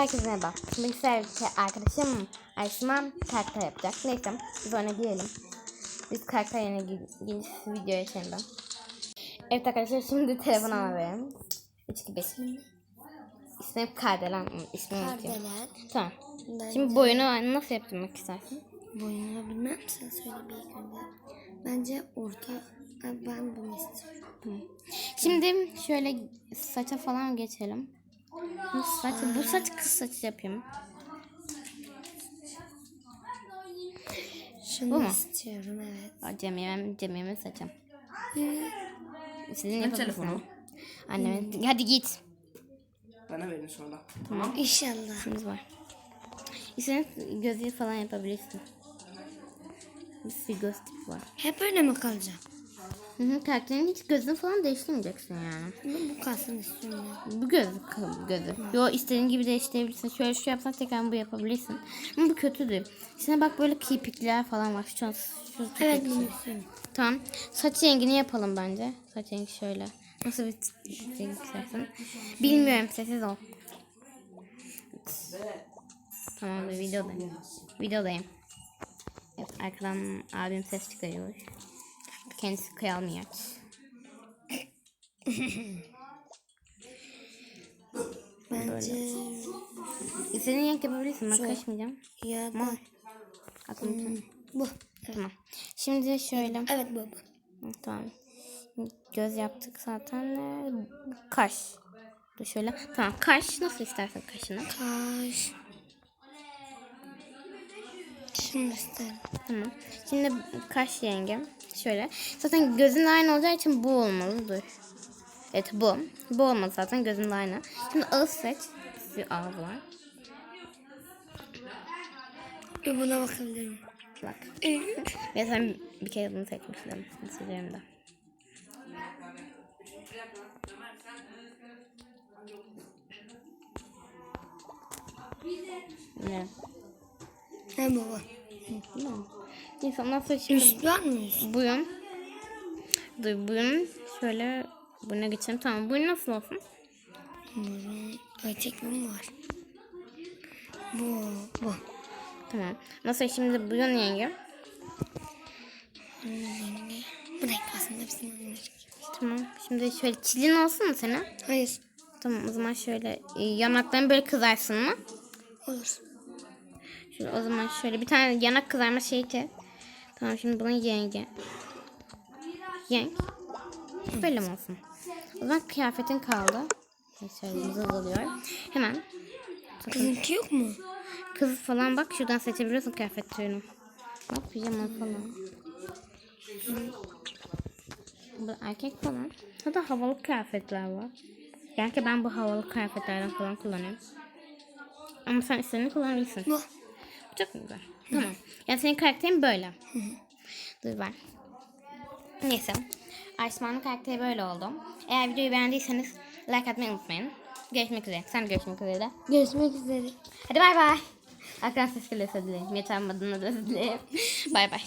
Herkese merhaba. Sizlerle arkadaşım Ayşman karakter yapacak. Neyse biz ona girelim. Biz karakter yerine gidip videoya şimdi. Evet arkadaşlar şimdi telefon alıyorum. 3 2 5. İsmim Kardelen. İsmimi. Kardelen. Tamam. Ben Şimdi boyunu nasıl yaptırmak istersin? boyunu bilmem sen söyle bir ilk önce. Bence orta. Ben bunu istiyorum. Şimdi şöyle saça falan geçelim. Bu saç, bu saç kız saçı yapayım. Şunu Bu mu? istiyorum evet. Aa, Cemile, Cemile'min saçı. Evet. Sizin Ben yapabilirsin. telefonu. Annemin. Hadi git. Bana verin sonra. Tamam. İnşallah. İşimiz var. İstersen gözü falan yapabilirsin. Bir sürü göz tipi var. Hep öyle mi kalacak? Hı hı, karakterin hiç gözünü falan değiştirmeyeceksin yani. Bu kalsın istiyorum. Bu göz gözü. Yo istediğin gibi değiştirebilirsin. Şöyle şu yapsan tekrar bu yapabilirsin. Ama bu kötüdür. İçine bak böyle kirpikler falan var. Şu, şu Evet bunu istiyorum. Tamam. Saç rengini yapalım bence. Saç rengi şöyle. Nasıl bir renk istersin? Bilmiyorum. Sessiz ol. Tamam videodayım. Videodayım. Evet arkadan abim ses çıkarıyor. Kendisi kıyamıyor. Bence İstediğin renk yapabilirsin. Ben karışmayacağım. ya da Aklım bu. Tamam. Şimdi şöyle. Evet bu. bu. Tamam. Şimdi Göz yaptık zaten. Ee, Kaş. Dur şöyle. Tamam. Kaş. Nasıl istersen kaşını. Kaş. Şunu isterim. Tamam. Şimdi kaş rengi. Şöyle. Zaten gözün aynı olacağı için bu olmalı. Dur. Evet bu. Bu olmalı zaten gözün de aynı. Şimdi ağız seç. Bir ağız var. Bir buna bakabilirim. Bak. Ve sen bir kere bunu seçmiştim. Üzerimde. Ne? Ha bu bu. Tamam. Neyse ondan sonra şimdi Üst var mı üst? buyum. Dur buyum. Şöyle buna geçelim. Tamam buyum nasıl olsun? Bunun gerçek mi var? Bu. Bu. Tamam. Nasıl şimdi buyum yenge? Rengi. Bu renk aslında bizim renk. Tamam. Şimdi şöyle çilin olsun mu senin? Hayır. Tamam o zaman şöyle e, yanakların böyle kızarsın mı? Olur. Şöyle, o zaman şöyle bir tane yanak kızarma şeyi çek. Tamam şimdi bunun yenge. Böyle mi olsun? O zaman kıyafetin kaldı. Şöyle hızlı oluyor. Hemen. Kızınki yok mu? Kız falan bak şuradan seçebiliyorsun kıyafet türünü. Bak pijama falan. Bu erkek falan. Hatta havalı kıyafetler var. Belki ben bu havalı kıyafetlerden falan kullanıyorum. Ama sen istediğini kullanabilirsin. Bu. Çok mu güzel? Tamam. Yani senin karakterin böyle. Dur ben. Neyse. Aysman'ın karakteri böyle oldu. Eğer videoyu beğendiyseniz like atmayı unutmayın. Görüşmek üzere. Sen de görüşmek üzere. Görüşmek üzere. Hadi bay bay. Arkadan ses geliyorsa dileyim. Yeter adına da dileyim. bay bay.